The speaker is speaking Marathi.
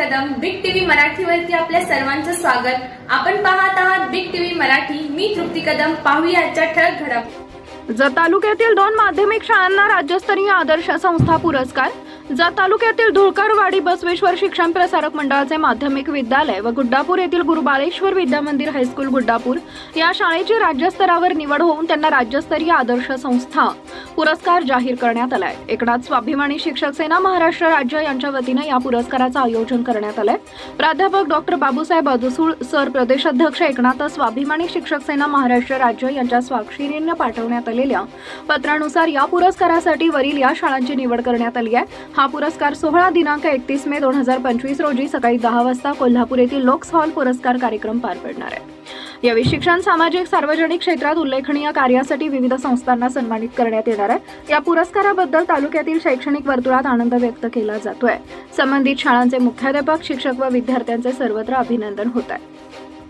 मराठीवरती आपल्या सर्वांचं स्वागत. आपण पाहत आहात बिग टीव्ही मराठी. मी तृप्ती कदम. पाहूया आजच्या ठळक घडप जत तालुक्यातील दोन माध्यमिक शाळांना राज्यस्तरीय आदर्श संस्था पुरस्कार. जत तालुक्यातील धुळकरवाडी बसवेश्वर शिक्षण प्रसारक मंडळाचे माध्यमिक विद्यालय व गुड्डापूर येथील गुरु बालेश्वर विद्या मंदिर हायस्कूल गुड्डापूर या शाळेची राज्यस्तरावर निवड होऊन त्यांना राज्यस्तरीय आदर्श संस्था. पुरस्कार जाहीर करण्यात आलाय. एकनाथ स्वाभिमानी शिक्षक सेना महाराष्ट्र राज्य यांच्या वतीनं या पुरस्काराचं आयोजन करण्यात आलंय. प्राध्यापक डॉक्टर बाबूसाहेब अदसूळ सर प्रदेशाध्यक्ष एकनाथ स्वाभिमानी शिक्षक सेना महाराष्ट्र राज्य यांच्या स्वाक्षरीनं पाठवण्यात आलेल्या पत्रानुसार या पुरस्कारासाठी वरील या शाळांची निवड करण्यात आली आहे. हा पुरस्कार सोहळा दिनांक एकतीस मे दोन हजार पंचवीस रोजी सकाळी दहा वाजता कोल्हापूर येथील लोक्स हॉल पुरस्कार कार्यक्रम पार पडणार आहे. यावेळी शिक्षण सामाजिक सार्वजनिक क्षेत्रात उल्लेखनीय कार्यासाठी विविध संस्थांना सन्मानित करण्यात येणार आहे. या पुरस्काराबद्दल तालुक्यातील शैक्षणिक वर्तुळात आनंद व्यक्त केला जातोय. संबंधित शाळांचे मुख्याध्यापक शिक्षक व विद्यार्थ्यांचे सर्वत्र अभिनंदन होत आहे.